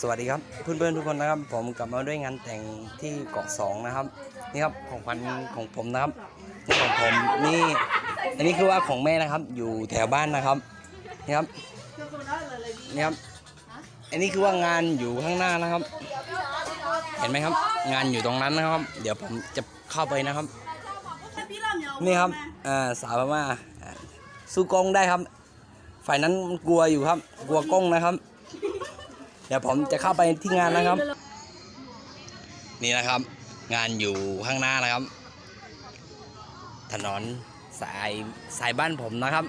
สวัสดีครับเพื่อนๆทุกคนนะครับ ผมกลับมาด้วยงานแต่งที่เกาะสองนะครับ นี่ครับของขวัญของผมนะครับนี่ของผมนี่อันนี้คือว่าของแม่นะครับ อยู่แถวบ้านนะครับนี่ครับนี่ครับอันนี้คือว่างานอยู่ข้างหน้านะครับ เห็นไหมครับ งานอยู่ตรงนั้นนะครับ เดี๋ยวผมจะเข้าไปนะครับ นี่ครับอ่าสาวพม่าสู้กล้องได้ครับ ฝ่ายนั้นมันกลัวอยู่ครับ กลัวกล้องนะครับ เดี๋ยวผมจะเข้าไปที่งานนะครับ นี่นะครับ งานอยู่ข้างหน้านะครับ ถนนสายสายบ้านผมนะครับ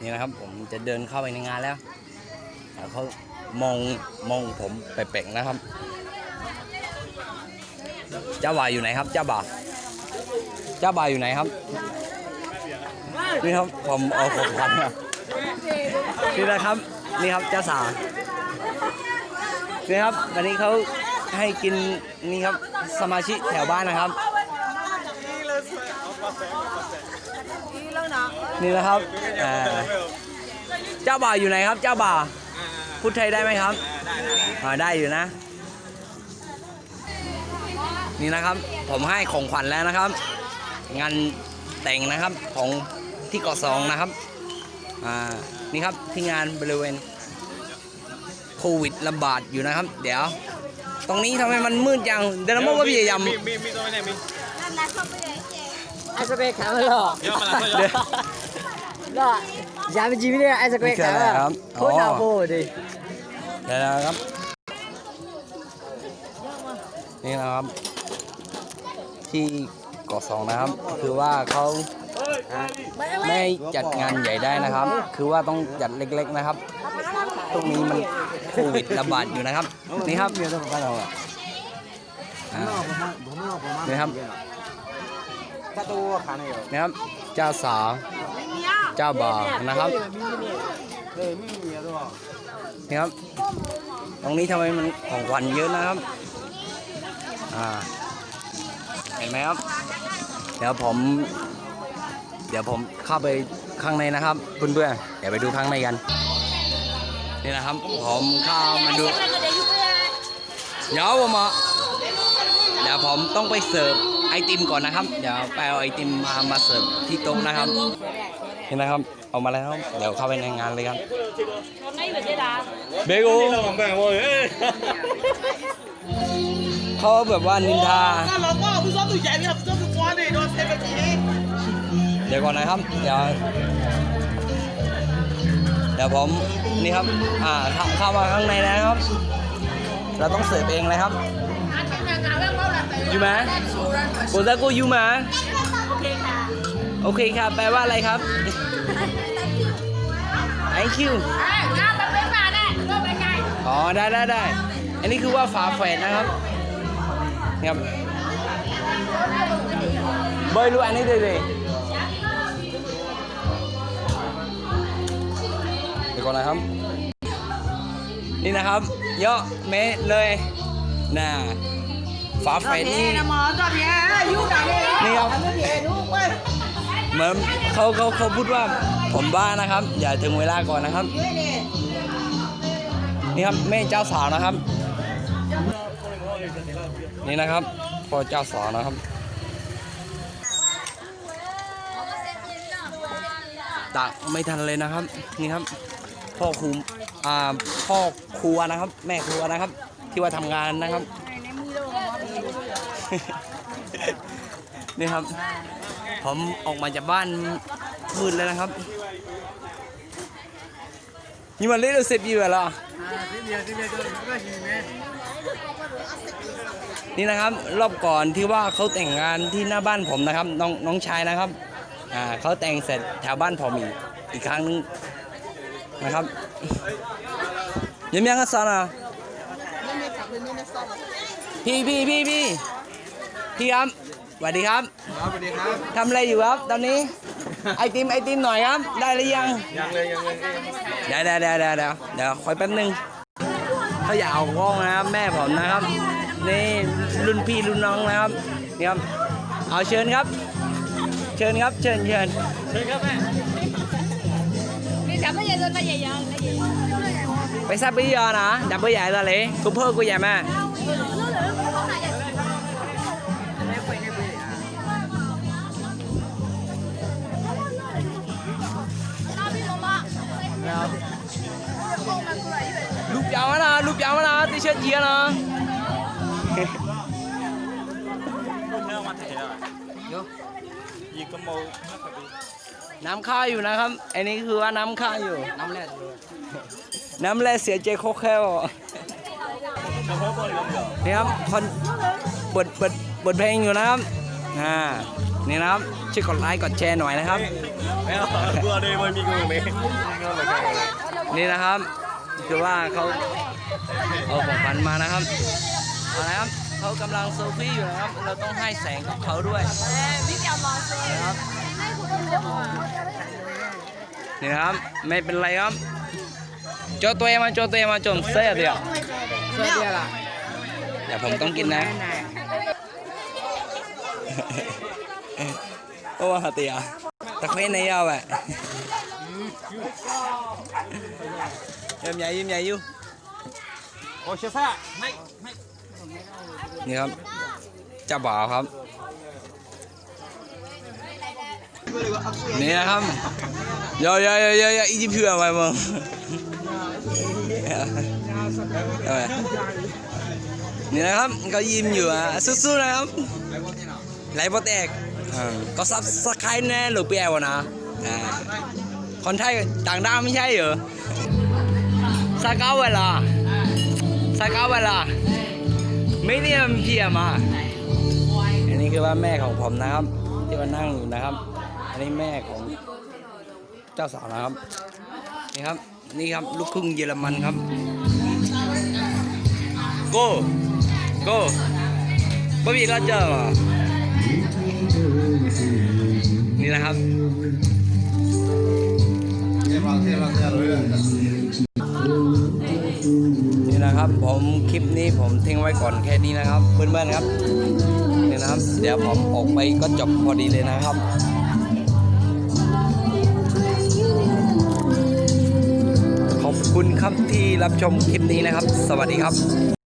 นี่นะครับผมจะเดินเข้าไปในงานแล้วแต่เขามองมองผมแปลกๆนะครับ เจ้าบ่าวอยู่ไหนครับ เจ้าบ่าวเจ้าบ่าวอยู่ไหนครับ นี่ครับผมเอาของขวัญมานี่นะครับ นี่ครับเจ้าสาวนี่ครับวันนี้เขาให้กินนี่ครับสมาชิกแถวบ้านนะครับ นี่นะครับเจ้าบ่าวอยู่ไหนครับ เจ้าบ่าวพูดไทยได้ไหมครับได้อยู่นะ นี่นะครับผมให้ของขวัญแล้วนะครับ งานแต่งนะครับของที่เกาะสองนะครับอ่า นี่ครับที่งานบริเวณโควิดระบาดอยู่นะครับ เดี๋ยว ตรงนี้ทำไมมันมืดจังเดี๋ยวเราบอกว่าพี่ยำมีมีมีตัวไหนมีไอ้สเปกขาวหรอเยอะมาแล้วเดี๋ยวหรออย่าไปจีบเนี่ยไอ้สเปกขาวนี่คืออะไรครับโคตรหนาโบดิเดี๋ยวนะครับนี่นะครับ ที่เกาะสองนะครับ คือว่าเขา ไม่จัดงานใหญ่ได้นะครับ คือว่าต้องจัดเล็กๆนะครับ ตรงนี้มันโควิดระบาดอยู่นะครับ นี่ครับอ่านี่ครับถ้าตัวขาเนี่ยนี่ครับเจ้าสาวเจ้าบ่าวนะครับเออไม่มีตัวนี่ครับ ตรงนี้ทำไมมันของวัญเยอะนะครับ อ่า เห็นไหมครับ เดี๋ยวผม เดี๋ยวผมเข้าไปข้างในนะครับเพื่อนๆเดี๋ยวไปดูข้างในกัน นี่นะครับผมเข้ามาดู เดี๋ยวผมอะเดี๋ยวผมต้องไปเสิร์ฟไอติมก่อนนะครับ เดี๋ยวไปเอาไอติมมามาเสิร์ฟที่โต๊ะนะครับนี่นะครับเอามาแล้วเดี๋ยวเข้าไปในงานเลยครับเบโกเราแบ่งว่าเอ้ยเขาแบบว่านินทา เดี๋ยวก่อนนะครับเดี๋ยวเดี๋ยวผมนี่ครับอ่าเข้าเข้ามาข้างในแล้วครับ เราต้องเสิร์ฟเองเลยครับอยู่ไหมโกซาโกอยู่ไหมโอเคค่ะแปลว่าอะไรครับ thank you อ๋อได้ได้ได้อันนี้คือว่าฝาแฝดนะครับนี่ครับเบยรู้อันนี้เลย ดี๋ก่อนนะครับ นี่นะครับเยอะเมะเลยน่ะฝาแฝดนี่ Nè mở cà phê, vô cà เหมือนเขาเขาเขาพูดว่าผมบ้านะครับ อย่าถึงเวลาก่อนนะครับนี่ครับแม่เจ้าสาวนะครับ นี่นะครับพ่อเจ้าสาวนะครับ ตักไม่ทันเลยนะครับ นี่ครับ พ่อครูอ่าพ่อครัวนะครับ แม่ครัวนะครับ ที่ว่าทำงานนะครับ นี่ครับ ผมออกมาจากบ้านมืดแล้วนะครับนี่มันเล่นเสร็จอยู่แล้วนี่นะครับ รอบก่อนที่ว่าเขาแต่งงานที่หน้าบ้านผมนะครับ น้องน้องชายนะครับอ่าเขาแต่งเสร็จแถวบ้านผมอีกอีกครั้งนึง นะครับยังยังกันซะนะพี่พี่พี่พี่พี่ครับสวัสดีครับครับสวัสดีครับทำอะไรอยู่ครับ ตอนนี้ไอติมไอติมหน่อยครับ ได้หรือยังยังเลยยังเลยเดี๋ยวเดี๋ยวเดี๋ยวเดี๋ยวเดี๋ยวเดี๋ยวคอยแป๊บนึงเขาอยากเอากล้องนะครับ แม่ผมนะครับนี่รุ่นพี่รุ่นน้องนะครับนี่ครับเอาเชิญครับ เชิญครับเชิญเชิญเชิญครับแม่ bây giờ bây giờ giờ bây sao bây giờ nè đập bây giờ ra liền, cũng phơ của nhà mà lúc cháu nó lúc cháu nó tí chân chia nó Vô. Gì có mô nó phải đi. น้ำข้าวอยู่นะครับ อันนี้คือว่าน้ำข้าวอยู่ น้ำแร่น้ำแร่เสียใจโคกแค่วนี่ครับคนเปิดเปิดเปิดเพลงอยู่นะครับอ่านี่นะครับช่วยกดไลค์กดแชร์หน่อยนะครับไม่เอาตัวเดียวมันมีกูไหมนี่นะครับคือว่าเขาเอาของขวัญมานะครับเอาละครับเขากำลังเซลฟี่อยู่นะครับ เราต้องให้แสงกับเขาด้วย นะครับนี่นะครับ ไม่เป็นไรครับโจตัวเองมาโจตัวเองมาจนเสียเดียวเสื้อเดียวล่ะเดี๋ยวผมต้องกินนะโอ้เตียตะเควนในยาวอะยิ้มใหญ่ยิ้มใหญ่อยู่โอ้เชฟซ่าไม่นี่ครับเจ้าบ่าวครับ นี่นะครับ ยอยอยอยอยอีจิเพื่อไปมึงเอาไปนี่นะครับก็ยิ้มอยู่อะสู้ๆนะครับไหลบอแตกอ่าก็ซับสไครต์แน่หรือเปล่าวะนะอ่าคนไทยต่างด้าวไม่ใช่เหรอสกาวเวลาสกาวเวลาไม่เนี่ยมันเพียมาอันนี้คือว่าแม่ของผมนะครับ ที่มานั่งอยู่นะครับ อันนี้แม่ของ เจ้าสาวนะครับนี่ครับนี่ครับลูกครึ่งเยอรมันครับโก้โก้บ่มีเราเจอมานี่นะครับนี่นะครับผมคลิปนี้ผมทิ้งไว้ก่อนแค่นี้นะครับ เพื่อนๆครับนี่นะครับ เดี๋ยวผมออกไปก็จบพอดีเลยนะครับ คุณครับที่รับชมคลิปนี้นะครับ สวัสดีครับ